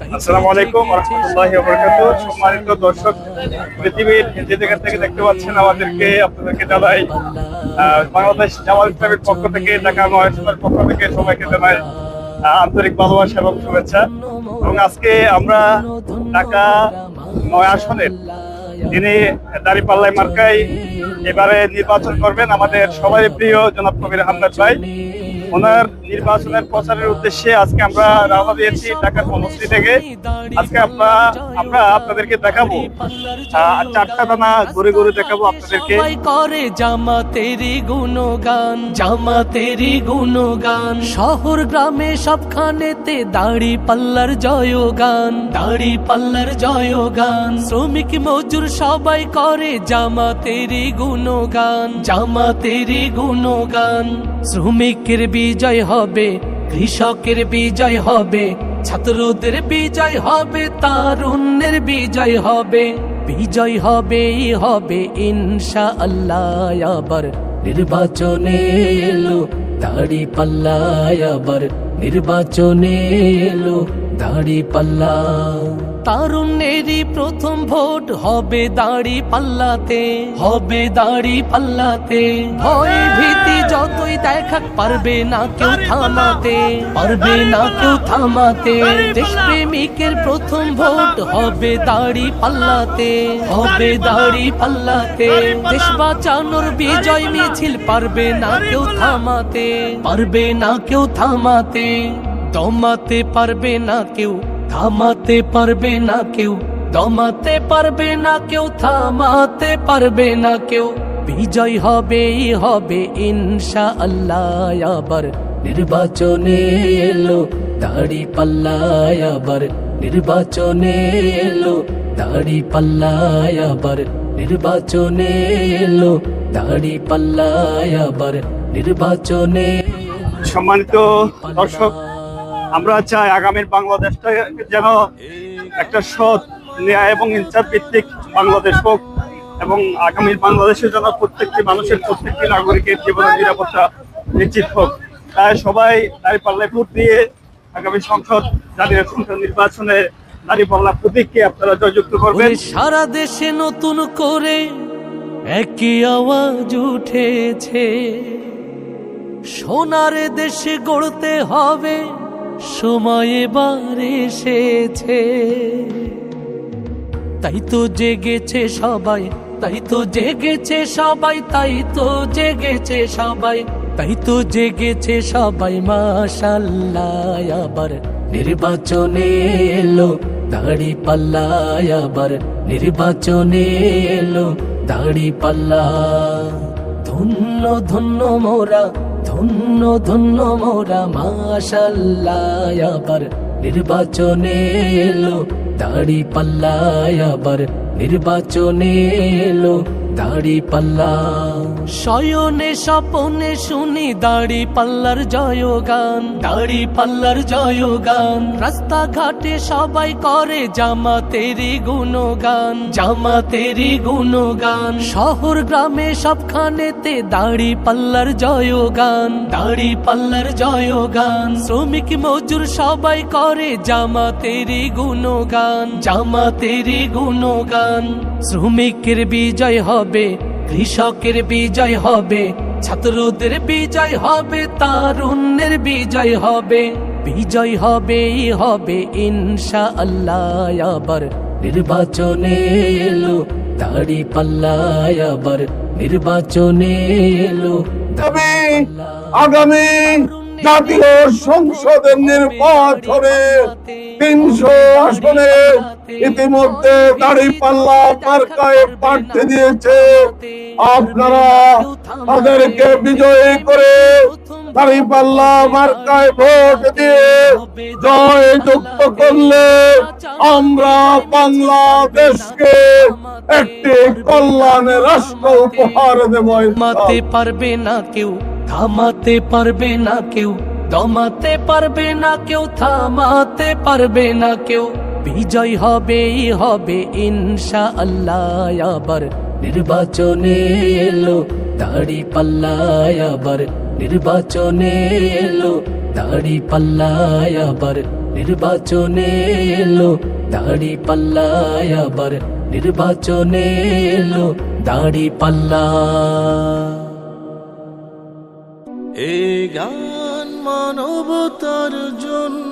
আসসালামু আলাইকুম রহমতুল্লাহি সম্মানিত দর্শক পৃথিবীর যে জায়গা থেকে দেখতে পাচ্ছেন আমাদেরকে আপনাদেরকে জানাই বাংলাদেশ জামাত ইসলামের পক্ষ থেকে ঢাকা মহাসভার পক্ষ থেকে সবাইকে জানাই আন্তরিক ভালোবাসা এবং শুভেচ্ছা। এবং আজকে আমরা ঢাকা নয় আসনের যিনি দাঁড়িপাল্লাই মার্কায় এবারে নির্বাচন করবেন আমাদের সবাই প্রিয় জনাব কবির আহমেদ ভাই। ওনার নির্বাচনের প্রচারের উদ্দেশ্যে আজকে আমরা রওনা দিয়েছি ঢাকার কর্মসূচি থেকে। আজকে আমরা আমরা আপনাদেরকে দেখাবো চারটা দানা ঘুরে ঘুরে দেখাবো আপনাদেরকে। করে জামা তেরি গুণগান জামা তেরি গুণগান। শহর, গ্রামে সবখানেতে দাড়ি পাল্লার জয়গান, দাড়ি পাল্লার জয়গান। শ্রমিক, মজুর সবাই করে জামা তেরি গুণগান জামা তেরি গুণগান। শ্রমিকের বিজয় হবে, কৃষকের বিজয় হবে, ছাত্রদের বিজয় হবে, তারুণ্যের বিজয় হবে বিজয় হবে হবে ইনশা আল্লাহ আবার নির্বাচনে এলো, দাড়ি পাল্লায় আবার নির্বাচনে এলো, দাড়ি পাল্লা তারুণ্যেরই প্রথম ভোট হবে দাড়ি পাল্লাতে হবে দাড়ি পাল্লাতে। ভয় ভীতি যতই দেখাক পারবে না কেউ থামাতে পারবে না কেউ থামাতে। দেশপ্রেমিকের প্রথম ভোট হবে দাড়ি পাল্লাতে হবে দাড়ি পাল্লাতে দেশ বাঁচানোর বিজয় মিছিল পারবে না কেউ থামাতে পারবে না কেউ থামাতে। দমাতে পারবে না কেউ থামাতে পারবে না কেউ দমাতে পারবে না কেউ থামাতে পারবে না কেউ। বিজয় হবে হবে ইনশা আল্লাহ আবার। নির্বাচনে এলো দাড়ি পাল্লায় আবার। নির্বাচনে এলো দাড়ি পাল্লায় আবার। নির্বাচনে এলো দাড়ি পাল্লায় আবার। নির্বাচনে সম্মানিত দর্শক আমরা চাই আগামীর বাংলাদেশটা যেন একটা সৎ, ন্যায় এবং ইনসাফ ভিত্তিক বাংলাদেশ হোক এবং আগামীর বাংলাদেশের জন্য প্রত্যেকটি মানুষের, প্রত্যেকটি নাগরিকের জীবনের নিরাপত্তা নিশ্চিত হোক। তাই সবাই দাঁড়িয়ে পাল্লায় ভোট দিয়ে আগামী সংসদ, জাতীয় সংসদ নির্বাচনে দাঁড়িয়ে পাল্লা প্রতীককে আপনারা জয়যুক্ত করবেন। সারা দেশে নতুন করে একই আওয়াজ উঠেছে। সোনার দেশে গড়তে হবে সময় এবার এসেছে। তাই তো জেগেছে সবাই, তাই তো জেগেছে সবাই, তাই তো জেগেছে সবাই, তাই তো জেগেছে সবাই, মাশাল্লাহ আবার নির্বাচনে এলো, দাড়ি পাল্লায় আবার নির্বাচনে এলো, দাড়ি পাল্লা, ধন্য ধন্য মোরা ধন্য ধন্য মোরা মাশাল্লাহ নির্বাচনে এলো দাড়ি পাল্লায় আবার। নির্বাচনে এলো দাড়ি পাল্লা। শয়নে স্বপনে শুনি দাড়ি পাল্লার জয়গান। দাড়ি পাল্লার জয়গান। রাস্তা ঘাটে সবাই করে জামা তেরি গুণগান। জামা তেরি গুণগান। শহর গ্রামে সবখানেতে দাড়ি পাল্লার জয়গান। দাড়ি পাল্লার জয়গান। শ্রমিক মজুর সবাই করে জামা তেরি গুণগান। জামা তেরি গুণগান। শ্রমিকের বিজয় হবে কৃষকের বিজয় হবে ছাত্রদের বিজয় হবে তারুণ্যের বিজয় হবে বিজয় হবে হবে ইনশা আল্লাহ আবার নির্বাচনে এলো দাড়ি পাল্লায় আবার নির্বাচনে এলো তবে আগামী জাতীয় সংসদের নির্বাচনে তিনশো আসনে ইতিমধ্যে দাড়ি পাল্লা মার্কায় প্রার্থী দিয়েছে। আপনারা তাদেরকে বিজয়ী করে দাড়ি পাল্লা মার্কায় ভোট দিয়ে জয় যুক্ত করলে আমরা বাংলাদেশকে একটি কল্যাণের রাষ্ট্র উপহার দেব। থামাতে পারবে না কেউ। থামাতে পারবে না কেউ, দমাতে পারবে না কেউ, থামাতে পারবে না কেউ। বিজয় হবে হবে ইনশা আল্লাহ আবার। নির্বাচনে এলো, দাড়ি পাল্লায় আবার। নির্বাচনে এলো, দাড়ি পাল্লায় আবার। নির্বাচনে এলো, দাড়ি পাল্লায় আবার। নির্বাচনে এলো, দাড়ি পাল্লা এ গান মানবতার জন্য